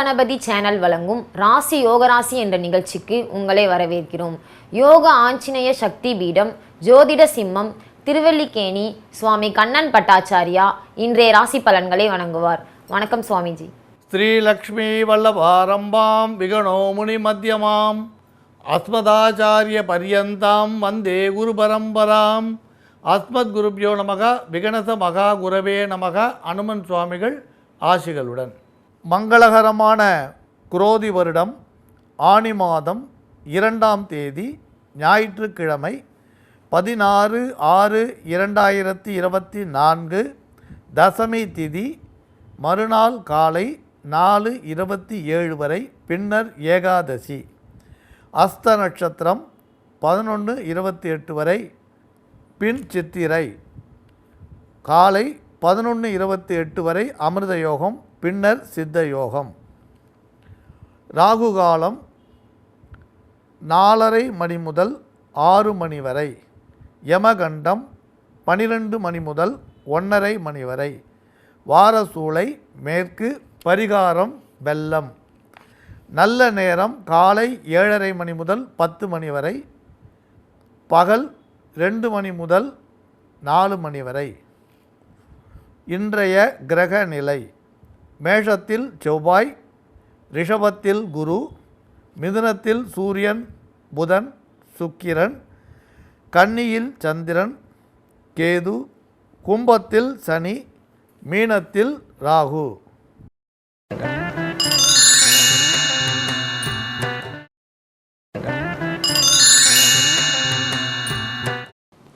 Ganapathi channel வழங்கும் ராசி யோகராசி என்ற நிகழ்ச்சிக்கு உங்களை வரவேற்கிறோம். யோக ஆஞ்சநேய சக்தி பீடம் ஜோதிட சிம்மம் திருவல்லிக்கேணி சுவாமி கண்ணன் பட்டாச்சாரியா இன்றைய ராசி பலன்களை வழங்குவார் வணக்கம் சுவாமிஜி. ஸ்ரீலக்ஷ்மி வல்லபாரம்பாம் விகணோமுனி மத்தியமாம் அஸ்மதாச்சாரிய பரியந்தாம் வந்தே குரு பரம்பராம் அஸ்மத் குருபியோ நமக விகணச மகா குரவே நமக அனுமன் சுவாமிகள் ஆசிகளுடன். மங்களகரமான குரோதி வருடம் ஆனி மாதம் இரண்டாம் தேதி ஞாயிற்றுக்கிழமை பதினாறு ஆறு இரண்டாயிரத்தி இருபத்தி நான்கு தசமி திதி மறுநாள் காலை நாலு இருபத்தி ஏழு வரை பின்னர் ஏகாதசி. அஸ்த நட்சத்திரம் பதினொன்று இருபத்தி எட்டு வரை பின் சித்திரை. காலை பதினொன்று இருபத்தி எட்டு வரை அமிர்த யோகம் பின்னர் சித்த யோகம் ராகு காலம் நாலரை மணி முதல் ஆறு மணி வரை. யமகண்டம் பனிரெண்டு மணி முதல் ஒன்றரை மணி வரை. வாரசூளை மேற்கு பரிகாரம் வெள்ளம். நல்ல நேரம் காலை ஏழரை மணி முதல் பத்து மணி வரை. பகல் ரெண்டு மணி முதல் நாலு மணி வரை. இன்றைய கிரக நிலை மேஷத்தில் செவ்வாய் ரிஷபத்தில் குரு மிதுனத்தில் சூரியன் புதன் சுக்கிரன் கன்னியில் சந்திரன் கேது கும்பத்தில் சனி மீனத்தில் ராகு.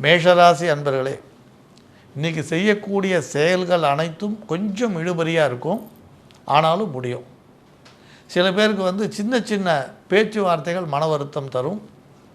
மேஷராசி அன்பர்களே இன்றைக்கி செய்யக்கூடிய செயல்கள் அனைத்தும் கொஞ்சம் இழுபறியாக இருக்கும். ஆனாலும் முடியும். சில பேருக்கு வந்து சின்ன சின்ன பேச்சுவார்த்தைகள் மன வருத்தம் தரும்.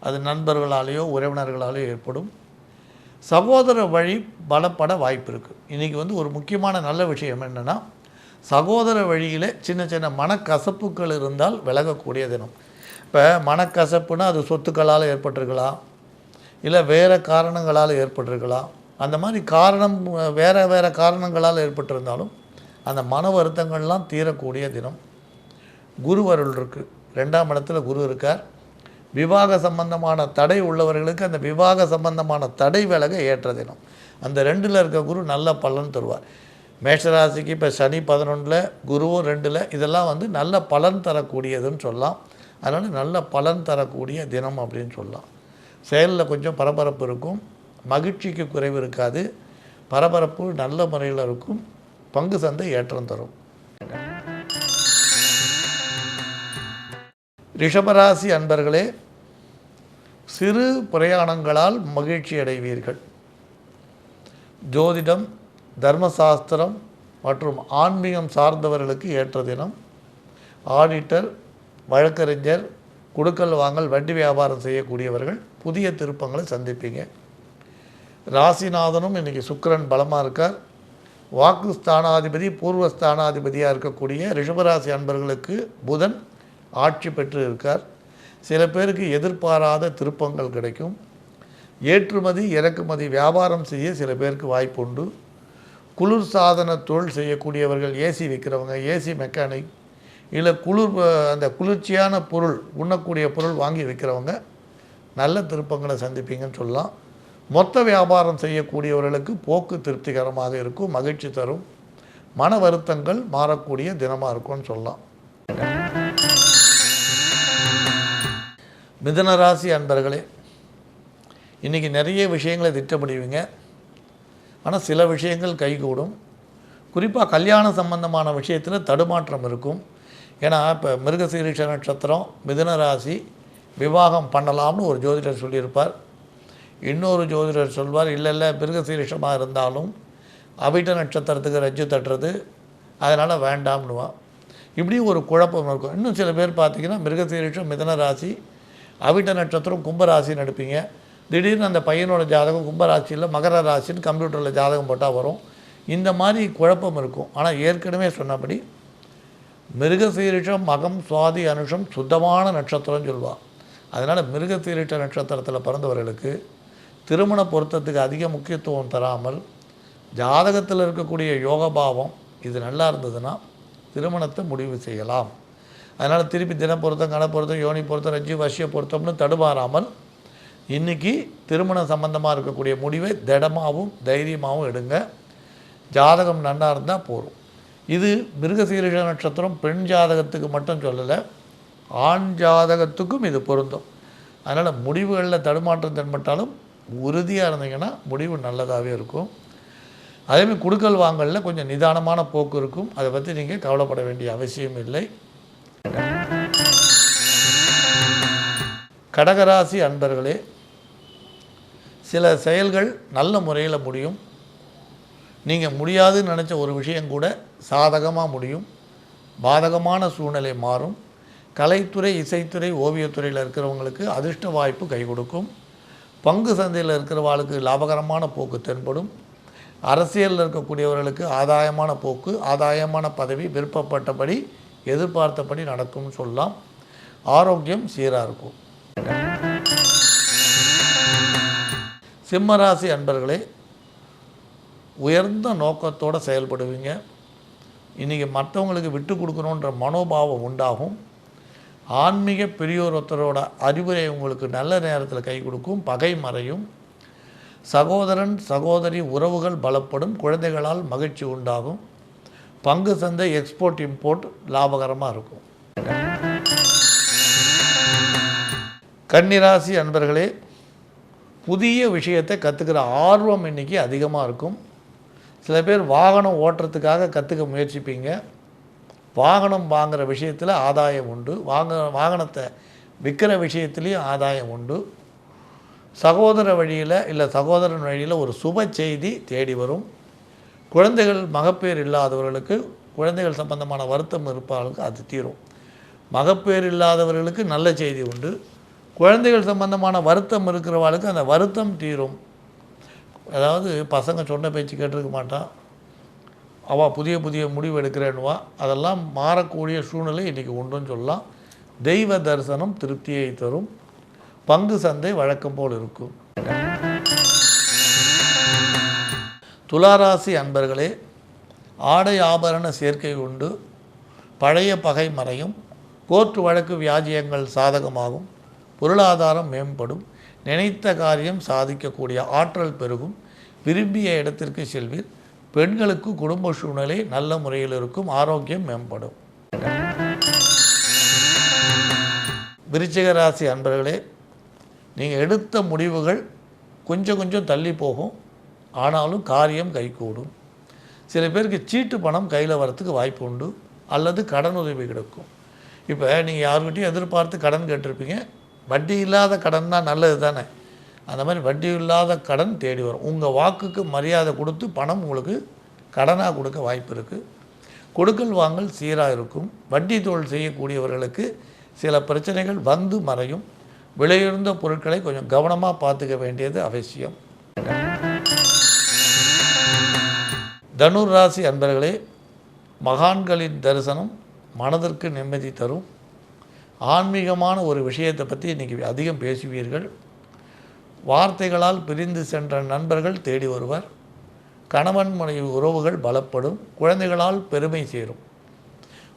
அது நண்பர்களாலேயோ உறவினர்களாலேயோ ஏற்படும். சகோதர வழி பலப்பட வாய்ப்பு இருக்குது இன்றைக்கி வந்து ஒரு முக்கியமான நல்ல விஷயம் என்னென்னா சகோதர வழியில் சின்ன சின்ன மனக்கசப்புகள் இருந்தால் விலகக்கூடிய தினம். இப்போ மனக்கசப்புனா அது சொத்துக்களால் ஏற்பட்டிருக்கலாம். இல்லை வேறு காரணங்களால் ஏற்பட்டிருக்கலாம். அந்த மாதிரி காரணம் வேறு வேறு காரணங்களால் ஏற்பட்டிருந்தாலும் அந்த மன வருத்தங்கள்லாம் தீரக்கூடிய தினம். குரு அருள் இருக்குது ரெண்டாம் இடத்துல குரு இருக்கார். விவாக சம்பந்தமான தடை உள்ளவர்களுக்கு அந்த விவாக சம்பந்தமான தடை விலக ஏற்ற தினம். அந்த ரெண்டில் இருக்க குரு நல்ல பலன் தருவார். மேஷராசிக்கு இப்போ சனி பதினொன்றில் குருவும் ரெண்டில் இதெல்லாம் வந்து நல்ல பலன் தரக்கூடியதுன்னு சொல்லலாம். அதனால் நல்ல பலன் தரக்கூடிய தினம் அப்படின்னு சொல்லலாம். செயலில் கொஞ்சம் பரபரப்பு இருக்கும். மகிழ்ச்சிக்கு குறைவு இருக்காது. பரபரப்பு நல்ல முறையில் இருக்கும். பங்கு சந்தை ஏற்றம் தரும். ரிஷபராசி அன்பர்களே சிறு பிரயாணங்களால் மகிழ்ச்சி அடைவீர்கள். ஜோதிடம் தர்மசாஸ்திரம் மற்றும் ஆன்மீகம் சார்ந்தவர்களுக்கு ஏற்ற தினம். ஆடிட்டர் வழக்கறிஞர் குடுக்கல் வாங்கல் வண்டி வியாபாரம் செய்யக்கூடியவர்கள் புதிய திருப்பங்களை சந்திப்பீங்க. ராசிநாதனும் இன்றைக்கி சுக்கிரன் பலமாக இருக்கார். வாக்கு ஸ்தானாதிபதி பூர்வ ஸ்தானாதிபதியாக இருக்கக்கூடிய ரிஷபராசி அன்பர்களுக்கு புதன் ஆட்சி பெற்று இருக்கார். சில பேருக்கு எதிர்பாராத திருப்பங்கள் கிடைக்கும். ஏற்றுமதி இறக்குமதி வியாபாரம் செய்ய சில பேருக்கு வாய்ப்பு உண்டு குளிர் சாதன தொழில் செய்யக்கூடியவர்கள் ஏசி விற்கிறவங்க ஏசி மெக்கானிக் இல்லை குளிர் அந்த குளிர்ச்சியான பொருள் உண்ணக்கூடிய பொருள் வாங்கி விற்கிறவங்க நல்ல திருப்பங்களை சந்திப்பீங்கன்னு சொல்லலாம். மொத்த வியாபாரம் செய்யக்கூடியவர்களுக்கு போக்கு திருப்திகரமாக இருக்கும் மகிழ்ச்சி தரும். மன வருத்தங்கள் மாறக்கூடிய தினமாக இருக்கும்னு சொல்லலாம். மிதனராசி அன்பர்களே இன்றைக்கி நிறைய விஷயங்களை திட்டமிடுவீங்க. ஆனால் சில விஷயங்கள் கைகூடும். குறிப்பாக கல்யாண சம்பந்தமான விஷயத்தில் தடுமாற்றம் இருக்கும். ஏன்னா இப்போ மிருகசீரிஷ நட்சத்திரம் மிதுன ராசி விவாகம் பண்ணலாம்னு ஒரு ஜோதிடர் சொல்லியிருப்பார். இன்னொரு ஜோதிடர் சொல்வார் இல்லை இல்லை மிருகசீரிஷமாக இருந்தாலும் அவிட்ட நட்சத்திரத்துக்கு ரஜ்ஜு தட்டுறது அதனால் வேண்டாம்னுவான் இப்படியும் ஒரு குழப்பம் இருக்கும். இன்னும் சில பேர் பார்த்தீங்கன்னா மிருகசீரிஷம் மிதன ராசி அவிட்ட நட்சத்திரம் கும்பராசின்னு எடுப்பீங்க. திடீர்னு அந்த பையனோட ஜாதகம் கும்பராசியில் மகர ராசின்னு கம்ப்யூட்டரில் ஜாதகம் போட்டால் வரும். இந்த மாதிரி குழப்பம் இருக்கும். ஆனால் ஏற்கனவே சொன்னபடி மிருகசீரிஷம் மகம் சுவாதி அனுஷம் சுத்தமான நட்சத்திரம்னு சொல்லுவாள் அதனால் மிருகசீரிஷ நட்சத்திரத்தில் பிறந்தவர்களுக்கு திருமண பொருத்தத்துக்கு அதிக முக்கியத்துவம் தராமல் ஜாதகத்தில் இருக்கக்கூடிய யோகபாவம் இது நல்லா இருந்ததுன்னா திருமணத்தை முடிவு செய்யலாம். அதனால் திருப்பி தினப்பொருத்தம் கணப்பொருத்தம் யோனி பொருத்தம் ரஜ்ஜி வசிய பொருத்தம்னு தடுமாறாமல் இன்றைக்கி திருமணம் சம்பந்தமாக இருக்கக்கூடிய முடிவை திடமாகவும் தைரியமாகவும் எடுங்க. ஜாதகம் நன்னா இருந்தால் போதும். இது மிருகசீரிஷ நட்சத்திரம் பெண் ஜாதகத்துக்கு மட்டும் சொல்லலை ஆண் ஜாதகத்துக்கும் இது பொருந்தும். அதனால் முடிவுகளில் தடுமாற்றம் தென்பட்டாலும் உறுதியாக இருந்தீங்கன்னா முடிவு நல்லதாகவே இருக்கும். அதேமாதிரி குடுக்கல் வாங்கலில் கொஞ்சம் நிதானமான போக்கு இருக்கும். அதை பற்றி நீங்கள் கவலைப்பட வேண்டிய அவசியம் இல்லை. கடகராசி அன்பர்களே சில செயல்கள் நல்ல முறையில் முடியும். நீங்கள் முடியாதுன்னு நினச்ச ஒரு விஷயம் கூட சாதகமாக முடியும். பாதகமான சூழ்நிலை மாறும். கலைத்துறை இசைத்துறை ஓவியத்துறையில் இருக்கிறவங்களுக்கு அதிர்ஷ்ட வாய்ப்பு கை கொடுக்கும். பங்கு சந்தையில் இருக்கிறவாளுக்கு லாபகரமான போக்கு தென்படும். அரசியலில் இருக்கக்கூடியவர்களுக்கு ஆதாயமான போக்கு ஆதாயமான பதவி விருப்பப்பட்டபடி எதிர்பார்த்தபடி நடக்கும்னு சொல்லலாம். ஆரோக்கியம் சீராக இருக்கும். சிம்மராசி அன்பர்களே உயர்ந்த நோக்கத்தோடு செயல்படுவீங்க. இன்றைக்கி மற்றவங்களுக்கு விட்டு கொடுக்கணுன்ற மனோபாவம் உண்டாகும். ஆன்மீக பெரியோர் ஒருத்தரோட அறிவுரை உங்களுக்கு நல்ல நேரத்தில் கை கொடுக்கும். பகை மறையும். சகோதரன் சகோதரி உறவுகள் பலப்படும். குழந்தைகளால் மகிழ்ச்சி உண்டாகும். பங்கு சந்தை எக்ஸ்போர்ட் இம்போர்ட் லாபகரமாக இருக்கும். கன்னிராசி அன்பர்களே புதிய விஷயத்தை கற்றுக்கிற ஆர்வம் இன்னைக்கு அதிகமாக இருக்கும். சில பேர் வாகனம் ஓட்டுறதுக்காக கற்றுக்க முயற்சிப்பீங்க. வாகனம் வாங்குகிற விஷயத்தில் ஆதாயம் உண்டு. வாங்க வாகனத்தை விற்கிற விஷயத்துலேயும் ஆதாயம் உண்டு. சகோதர வழியில் இல்லை சகோதரன் வழியில் ஒரு சுப செய்தி தேடி வரும். குழந்தைகள் மகப்பேர் இல்லாதவர்களுக்கு குழந்தைகள் சம்பந்தமான வருத்தம் இருப்பவர்களுக்கு அது தீரும். மகப்பேர் இல்லாதவர்களுக்கு நல்ல செய்தி உண்டு. குழந்தைகள் சம்பந்தமான வருத்தம் இருக்கிறவர்களுக்கு அந்த வருத்தம் தீரும். அதாவது பசங்க சொன்ன பேச்சு கேட்டிருக்க மாட்டான். அவள் புதிய புதிய முடிவு எடுக்கிறேன்னுவா அதெல்லாம் மாறக்கூடிய சூழ்நிலை இன்றைக்கி உண்டுன்னு சொல்லலாம். தெய்வ தரிசனம் திருப்தியை தரும். பங்கு சந்தை வழக்கம் போல் இருக்கும். துளாராசி அன்பர்களே ஆடை ஆபரண சேர்க்கை உண்டு. பழைய பகை மறையும். கோர்ட்டு வழக்கு வியாஜியங்கள் சாதகமாகும். பொருளாதாரம் மேம்படும். நினைத்த காரியம் சாதிக்கக்கூடிய ஆற்றல் பெருகும். விரும்பிய இடத்திற்கு செல்வீர். பெண்களுக்கு குடும்ப சூழ்நிலை நல்ல முறையில் இருக்கும் ஆரோக்கியம் மேம்படும். விருச்சிக ராசி அன்பர்களே நீங்கள் எடுத்த முடிவுகள் கொஞ்சம் கொஞ்சம் தள்ளி போகும். ஆனாலும் காரியம் கைகூடும். சில பேருக்கு சீட்டு பணம் கையில் வரத்துக்கு வாய்ப்பு உண்டு அல்லது கடன் உதவி கிடைக்கும். இப்போ நீங்கள் யாருக்கிட்டையும் எதிர்பார்த்து கடன் கேட்டிருப்பீங்க. வட்டி இல்லாத கடன் தான் நல்லது தானே அந்த மாதிரி வட்டி இல்லாத கடன் தேடி வரும். உங்கள் வாக்குக்கு மரியாதை கொடுத்து பணம் உங்களுக்கு கடனாக கொடுக்க வாய்ப்பு இருக்குது கொடுக்கல் வாங்கல் சீராக இருக்கும். வட்டி தொழில் செய்யக்கூடியவர்களுக்கு சில பிரச்சனைகள் வந்து மறையும். விலையுயர்ந்த பொருட்களை கொஞ்சம் கவனமாக பார்த்துக்க வேண்டியது அவசியம். தனுர் ராசி அன்பர்களே மகான்களின் தரிசனம் மனதிற்கு நிம்மதி தரும். ஆன்மீகமான ஒரு விஷயத்தை பற்றி இன்றைக்கி அதிகம் பேசுவீர்கள். வார்த்தைகளால் பிரிந்து சென்ற நண்பர்கள் தேடி வருவர். கணவன் மனைவி உறவுகள் பலப்படும். குழந்தைகளால் பெருமை சேரும்.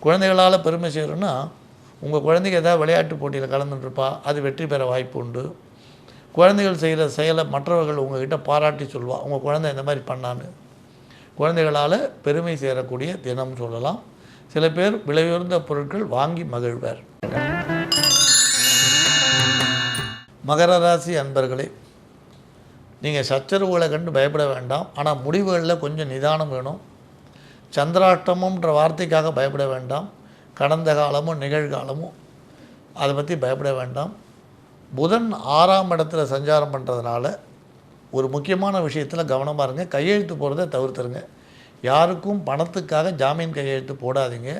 குழந்தைகளால் பெருமை சேரும்னா உங்கள் குழந்தைங்க ஏதாவது விளையாட்டு போட்டியில் கலந்துட்டுருப்பா அது வெற்றி பெற வாய்ப்பு உண்டு. குழந்தைகள் செய்கிற செயலை மற்றவர்கள் உங்ககிட்ட பாராட்டி சொல்வா உங்கள் குழந்தை இந்த மாதிரி பண்ணான்னு. குழந்தைகளால் பெருமை சேரக்கூடிய தினம் சொல்லலாம். சில பேர் விலையுயர்ந்த பொருட்கள் வாங்கி மகிழ்வர். மகர ராசி அன்பர்களே நீங்கள் சச்சரவுகளை கண்டு பயப்பட வேண்டாம். ஆனால் முடிவுகளில் கொஞ்சம் நிதானம் வேணும். சந்திராஷ்டமம்ன்ற வார்த்தைக்காக பயப்பட வேண்டாம். கடந்த காலமும் நிகழ்காலமும் அதை பற்றி பயப்பட வேண்டாம். புதன் ஆறாம் இடத்துல சஞ்சாரம் பண்ணுறதுனால ஒரு முக்கியமான விஷயத்தில் கவனமாக இருங்க. கையெழுத்து போகிறத தவிர்த்துருங்க. யாருக்கும் பணத்துக்காக ஜாமீன் கையெழுத்து போடாதீங்க.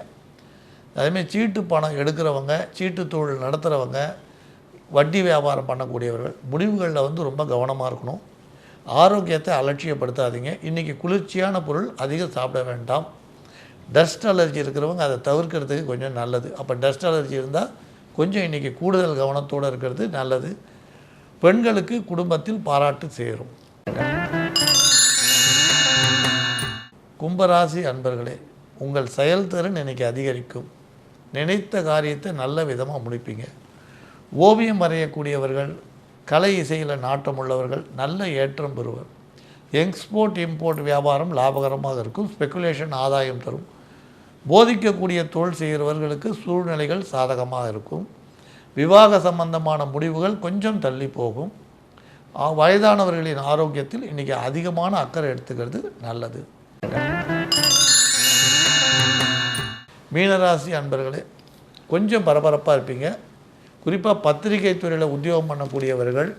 அதேமாதிரி சீட்டு பணம் எடுக்கிறவங்க சீட்டு தொழில் நடத்துகிறவங்க வட்டி வியாபாரம் பண்ணக்கூடியவர்கள் முடிவுகளில் வந்து ரொம்ப கவனமாக இருக்கணும். ஆரோக்கியத்தை அலட்சியப்படுத்தாதீங்க. இன்றைக்கி குளிர்ச்சியான பொருள் அதிகம் சாப்பிட வேண்டாம். டஸ்ட் அலர்ஜி இருக்கிறவங்க அதை தவிர்க்கிறதுக்கு கொஞ்சம் நல்லது. அப்போ டஸ்ட் அலர்ஜி இருந்தால் கொஞ்சம் இன்றைக்கி கூடுதல் கவனத்தோடு இருக்கிறது நல்லது. பெண்களுக்கு குடும்பத்தில் பாராட்டு சேரும். கும்பராசி அன்பர்களே உங்கள் செயல்திறன் இன்னைக்கு அதிகரிக்கும். நினைத்த காரியத்தை நல்ல விதமாக முடிப்பீங்க. ஓவியம் வரையக்கூடியவர்கள் கலை இசையில் நாட்டம் உள்ளவர்கள் நல்ல ஏற்றம் பெறுவர். எக்ஸ்போர்ட் இம்போர்ட் வியாபாரம் லாபகரமாக இருக்கும். ஸ்பெகுலேஷன் ஆதாயம் தரும். போதிக்கக்கூடிய தொழில் செய்கிறவர்களுக்கு சூழ்நிலைகள் சாதகமாக இருக்கும். விவாக சம்பந்தமான முடிவுகள் கொஞ்சம் தள்ளி போகும். வயதானவர்களின் ஆரோக்கியத்தில் இன்றைக்கி அதிகமான அக்கறை எடுத்துக்கிறது நல்லது. மீனராசி அன்பர்களே கொஞ்சம் பரபரப்பாக இருப்பீங்க. குறிப்பாக பத்திரிகை துறையில் உத்தியோகம் பண்ணக்கூடியவர்கள்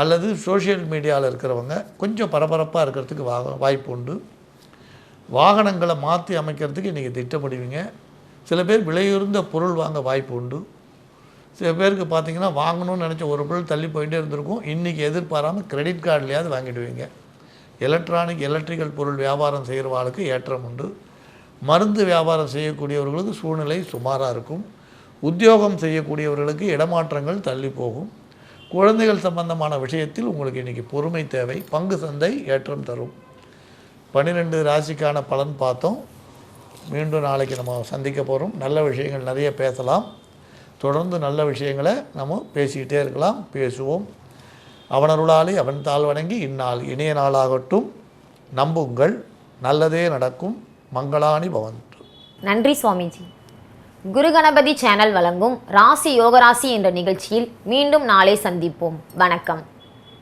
அல்லது சோஷியல் மீடியாவில் இருக்கிறவங்க கொஞ்சம் பரபரப்பாக இருக்கிறதுக்கு வா வாய்ப்பு உண்டு. வாகனங்களை மாற்றி அமைக்கிறதுக்கு இன்றைக்கி திட்டமிடுவீங்க சில பேர் விலையுறந்த பொருள் வாங்க வாய்ப்பு உண்டு. சில பேருக்கு பார்த்தீங்கன்னா வாங்கணும்னு நினச்ச ஒரு பொருள் தள்ளி போயிட்டே இருந்திருக்கும். இன்றைக்கி எதிர்பாராமல் கிரெடிட் கார்டுலையாவது வாங்கிடுவீங்க. எலக்ட்ரானிக் எலக்ட்ரிக்கல் பொருள் வியாபாரம் செய்கிறவாளுக்கு ஏற்றம் உண்டு. மருந்து வியாபாரம் செய்யக்கூடியவர்களுக்கு சூழ்நிலை சுமாராக இருக்கும். உத்தியோகம் செய்யக்கூடியவர்களுக்கு இடமாற்றங்கள் தள்ளி போகும். குழந்தைகள் சம்பந்தமான விஷயத்தில் உங்களுக்கு இன்றைக்கி பொறுமை தேவை பங்கு சந்தை ஏற்றம் தரும். பன்னிரெண்டு ராசிக்கான பலன் பார்த்தோம். மீண்டும் நாளைக்கு நம்ம சந்திக்க போகிறோம் நல்ல விஷயங்கள் நிறைய பேசலாம். தொடர்ந்து நல்ல விஷயங்களை நம்ம பேசிக்கிட்டே இருக்கலாம். பேசுவோம். அவனருளாலே அவன் தாழ் வணங்கி இந்நாள் இனிய நாளாகட்டும். நம்புங்கள். நல்லதே நடக்கும். மங்களானி பவன். நன்றி சுவாமிஜி. குரு கணபதி சேனல் வழங்கும் ராசி யோகராசி என்ற நிகழ்ச்சியில் மீண்டும் நாளை சந்திப்போம். வணக்கம்.